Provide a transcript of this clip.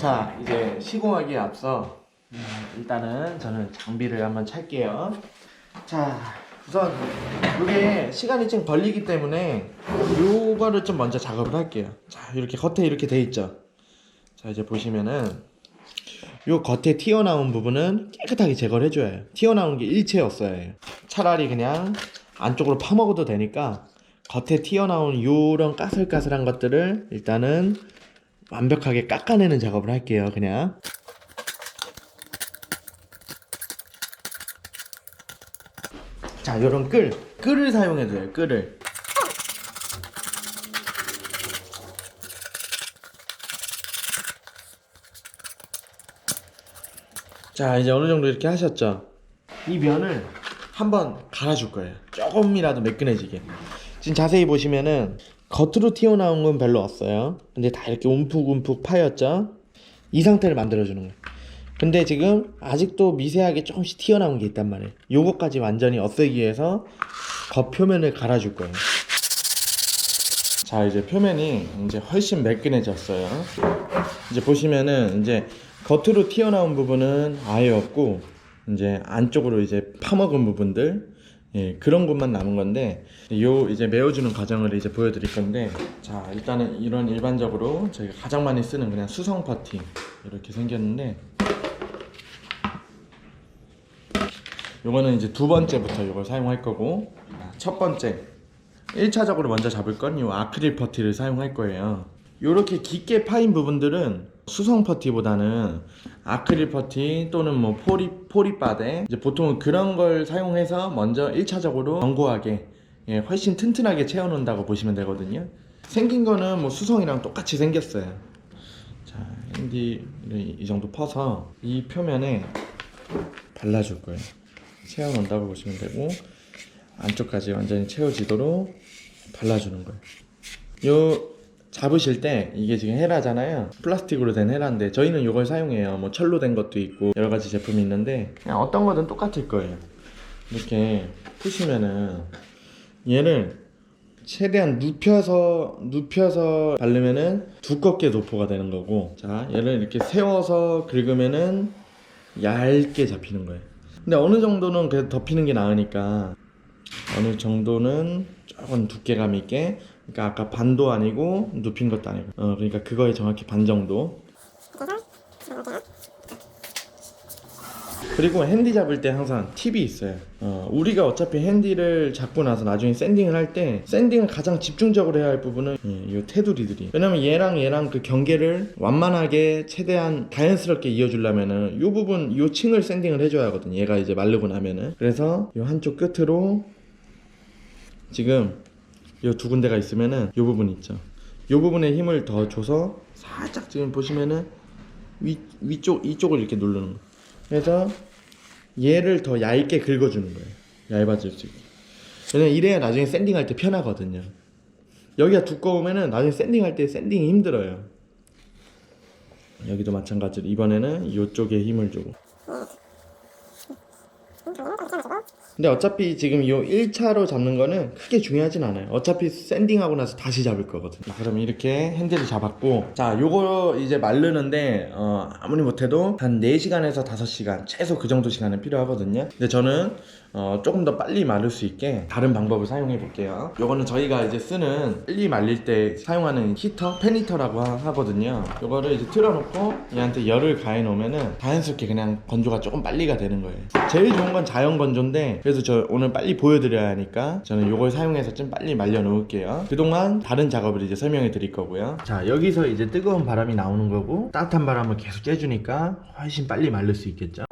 자 이제 시공하기에 앞서 음, 일단은 저는 장비를 한번 찰게요. 자 우선 이게 시간이 좀 걸리기 때문에 요거를 좀 먼저 작업을 할게요. 자 이렇게 겉에 이렇게 돼 있죠. 자 이제 보시면은 요 겉에 튀어나온 부분은 깨끗하게 제거를 해줘야 해요. 튀어나온 게 일체였어야 해요. 차라리 그냥 안쪽으로 파먹어도 되니까 겉에 튀어나온 요런 까슬까슬한 것들을 일단은 완벽하게 깎아내는 작업을 할게요. 그냥 자 요런 끌 끌을 사용해도 돼요. 끌을 자 이제 어느 정도 이렇게 하셨죠 이 면을 한번 갈아줄 거예요 조금이라도 매끈해지게 지금 자세히 보시면은 겉으로 튀어나온 건 별로 없어요. 근데 다 이렇게 움푹움푹 파였죠? 이 상태를 만들어 주는 거예요. 근데 지금 아직도 미세하게 조금씩 튀어나온 게 있단 말이에요. 요거까지 완전히 없애기 위해서 겉 표면을 갈아줄 거예요. 자 이제 표면이 이제 훨씬 매끈해졌어요. 이제 보시면은 이제 겉으로 튀어나온 부분은 아예 없고 이제 안쪽으로 이제 파먹은 부분들 예, 그런 것만 남은 건데 요 이제 메워주는 과정을 이제 보여드릴 건데 자 일단은 이런 일반적으로 저희가 가장 많이 쓰는 그냥 수성 파티 이렇게 생겼는데 요거는 이제 두 번째부터 요걸 사용할 거고 첫 번째 1차적으로 먼저 잡을 건 요 아크릴 퍼티를 사용할 거예요. 요렇게 깊게 파인 부분들은 수성 퍼티보다는 아크릴 퍼티 또는 뭐 포리 포리바데 이제 보통은 그런 걸 사용해서 먼저 1차적으로 견고하게 예, 훨씬 튼튼하게 채워 놓는다고 보시면 되거든요. 생긴 거는 뭐 수성이랑 똑같이 생겼어요. 자, 핸디를 이 정도 퍼서 이 표면에 발라줄 거예요. 채워 놓는다고 보시면 되고 안쪽까지 완전히 채워지도록 발라주는 거예요. 요 잡으실 때 이게 지금 헤라잖아요. 플라스틱으로 된 헤라인데 저희는 이걸 사용해요. 뭐 철로 된 것도 있고 여러 가지 제품이 있는데 그냥 어떤 거든 똑같을 거예요. 이렇게 푸시면은 얘를 최대한 눕혀서 눕혀서 바르면은 두껍게 도포가 되는 거고 자 얘를 이렇게 세워서 긁으면은 얇게 잡히는 거예요. 근데 어느 정도는 그래도 덮이는 게 나으니까 어느 정도는 조금 두께감 있게 그러니까 아까 반도 아니고 눕힌 것도 아니고. 어 그러니까 그거에 정확히 반 정도. 그리고 핸디 잡을 때 항상 팁이 있어요. 어 우리가 어차피 핸디를 잡고 나서 나중에 샌딩을 할 때 샌딩을 가장 집중적으로 해야 할 부분은 예, 이 테두리들이. 왜냐면 얘랑 얘랑 그 경계를 완만하게 최대한 자연스럽게 이어주려면은 이 부분 이 층을 샌딩을 해줘야 하거든 얘가 이제 마르고 나면은. 그래서 이 한쪽 끝으로 지금 이 두 군데가 있으면은 이 부분 있죠. 이 부분에 힘을 더 줘서 살짝 지금 보시면은 위 위쪽 이쪽을 이렇게 누르는 거. 그래서 얘를 더 얇게 긁어주는 거예요. 얇아질 수 있게. 왜냐면 이래야 나중에 샌딩할 때 편하거든요. 여기가 두꺼우면은 나중에 샌딩할 때 샌딩이 힘들어요. 여기도 마찬가지로 이번에는 이쪽에 힘을 주고. 근데 어차피 지금 이 1차로 잡는 거는 크게 중요하진 않아요. 어차피 샌딩하고 나서 다시 잡을 거거든. 자, 그럼 이렇게 핸들을 잡았고, 자, 요거 이제 마르는데, 어, 아무리 못해도 한 4시간에서 5시간, 최소 그 정도 시간은 필요하거든요. 근데 저는, 어, 조금 더 빨리 마를 수 있게 다른 방법을 사용해 볼게요. 요거는 저희가 이제 쓰는 빨리 말릴 때 사용하는 히터, 팬히터라고 하- 하거든요. 요거를 이제 틀어놓고 얘한테 열을 가해 놓으면은 자연스럽게 그냥 건조가 조금 빨리가 되는 거예요. 제일 좋은 건 자연 건조인데 그래서 저 오늘 빨리 보여드려야 하니까 저는 요걸 사용해서 좀 빨리 말려 놓을게요. 그동안 다른 작업을 이제 설명해 드릴 거고요. 자 여기서 이제 뜨거운 바람이 나오는 거고 따뜻한 바람을 계속 쬐주니까 훨씬 빨리 마를 수 있겠죠.